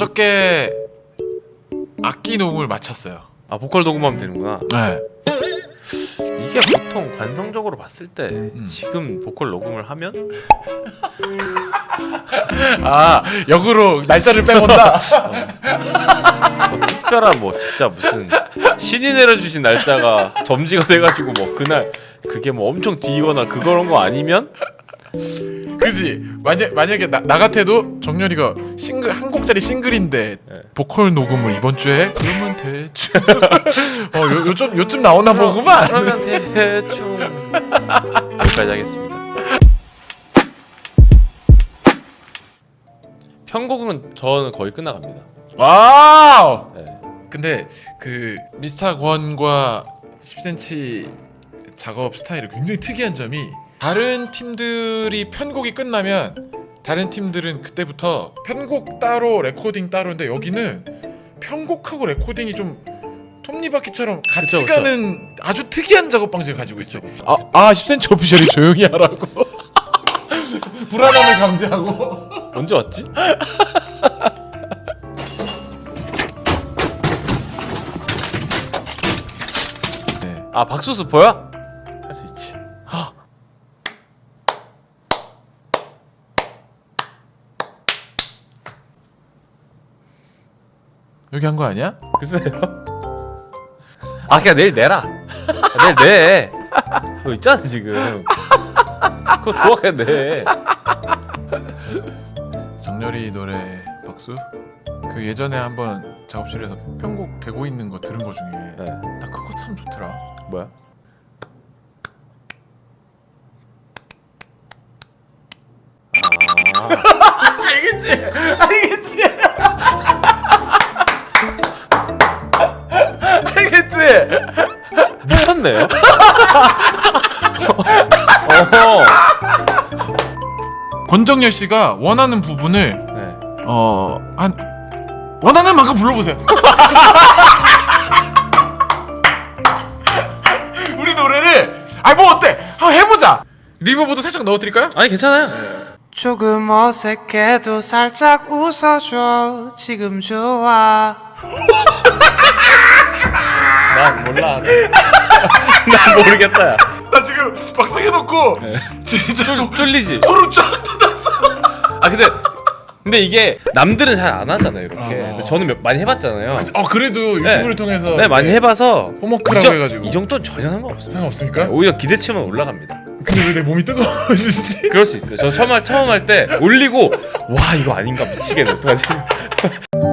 어저께 악기 녹음을 마쳤어요. 아 보컬 녹음하면 되는구나. 네. 이게 보통 관성적으로 봤을 때 음. 지금 보컬 녹음을 하면 아 역으로 날짜를 빼본다. 뭐 특별한 뭐 진짜 무슨 신이 내려주신 날짜가 점지가 돼가지고 뭐 그날 그게 뭐 엄청 뒤거나 그런 거 아니면 그지? 만약 만약에 나, 나 같아도 정렬이가 싱글 한 곡짜리 싱글인데 네. 보컬 녹음을 이번 주에 그러면 대충 어 요, 요쯤 요쯤 나오나 보구만. 그러면 대충 여기까지 하겠습니다. 편곡은 저는 거의 끝나갑니다. 와우. 네. 근데 그 미스터 권과 10cm 작업 스타일이 굉장히 특이한 점이 다른 팀들이 편곡이 끝나면 다른 팀들은 그때부터 편곡 따로 레코딩 따로인데 여기는 편곡하고 레코딩이 좀 톱니바퀴처럼 같이 그쵸, 그쵸. 가는 아주 특이한 작업 방식을 가지고 있죠. 아, 아 10cm 오피셜이 조용히 하라고. 불안함을 감지하고. 언제 왔지? 네. 아 박수 스포야? 할 수 있지. 여기 한 거 아니야? 글쎄요. 아 그냥 내일 내라. 아, 내일 내. 너 있잖아 지금. 그거 좋아 그냥 내. 정렬이 노래 박수 그 예전에 한번 작업실에서 편곡 되고 있는 거 들은 거 중에 네. 나 그거 참 좋더라 뭐야? 아, 알겠지 알겠지 알겠지 미쳤네요. 어허. 권정열 씨가 원하는 부분을 네. 어한 원하는 만큼 불러보세요 우리 노래를 아뭐 어때 한번 해보자 리버브도 살짝 넣어드릴까요? 아니 괜찮아요. 조금 어색해도 살짝 웃어줘 지금 좋아 난 몰라. 난 모르겠다. 야. 나 지금 막상 해놓고 진짜 소, 쫄리지. 소름 쫙 돋았어 아 근데 근데 이게 남들은 잘 안 하잖아요 이렇게. 어. 근데 저는 몇- 많이 해봤잖아요. 어 그래도 유튜브를 통해서 네 많이 해봐서 호머크라고 이 정- 해가지고. 이 정도는 전혀 상관없어요. 상관없습니까? 오히려 기대치만 올라갑니다. 근데 왜 내 몸이 뜨거워지지? 그럴 수 있어요. 저 처음 할 처음 할 때 올리고 와 이거 아닌가 미치겠네 어떡하지?